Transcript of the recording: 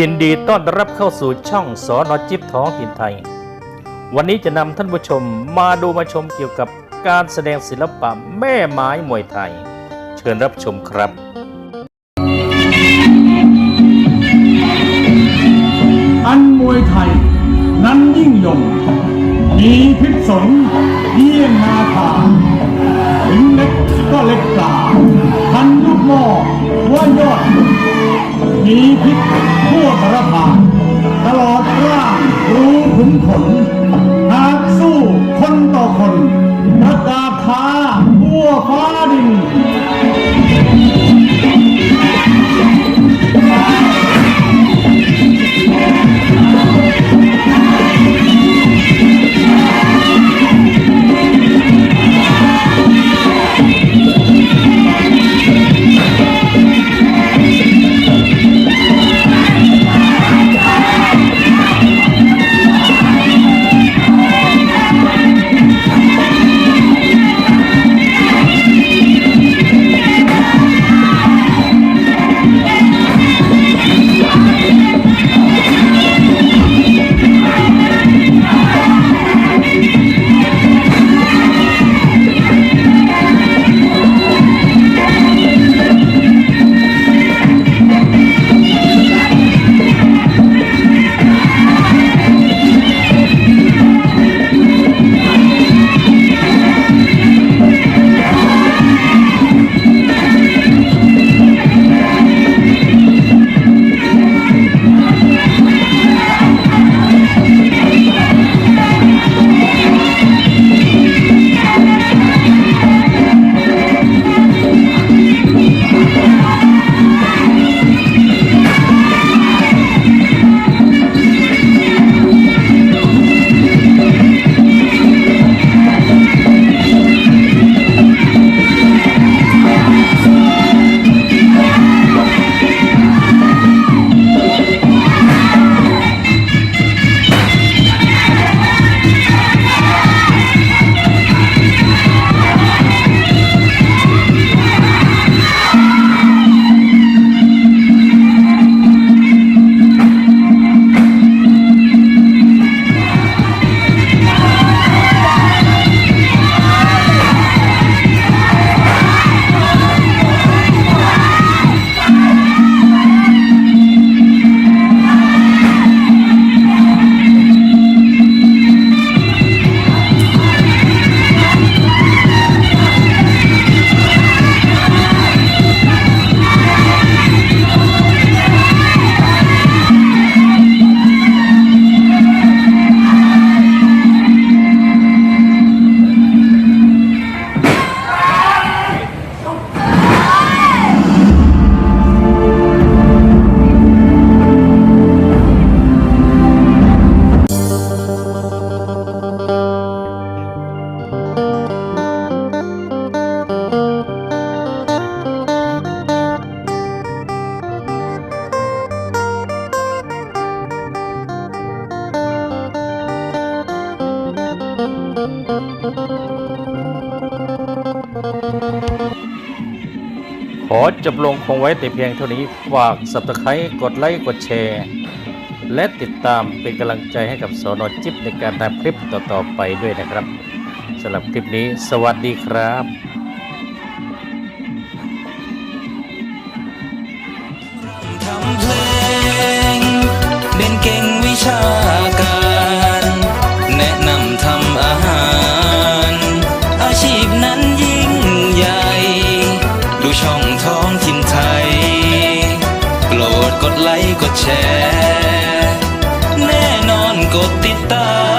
ยินดีต้อนรับเข้าสู่ช่องสอนอจิบท้องถิ่นไทย วันนี้จะนำท่านผู้ชมมาดูมาชมเกี่ยวกับการแสดงศิลปะแม่ไม้มวยไทย เชิญรับชมครับอันมวยไทย นั้นยิ่งยงมีพิษสงเยี่ยงนาผาถึงเล็กก็เล็กกาทันลูกหม้อว่ายอดมีพิษ นขนหากสู้คนต่อคนประกาศท้าทั่วฟ้า ขอจบลงคงไว้แต่เพียงเท่านี้ฝากสับตะไคร้กดไลค์กดแชร์ และติดตามเป็นกำลังใจให้กับสอนอจิ๊บในการทำคลิปต่อๆไปด้วยนะครับสำหรับคลิปนี้สวัสดีครับ องทิมไทย โปรดกดไลค์กดแชร์ แน่นอนกดติดตาม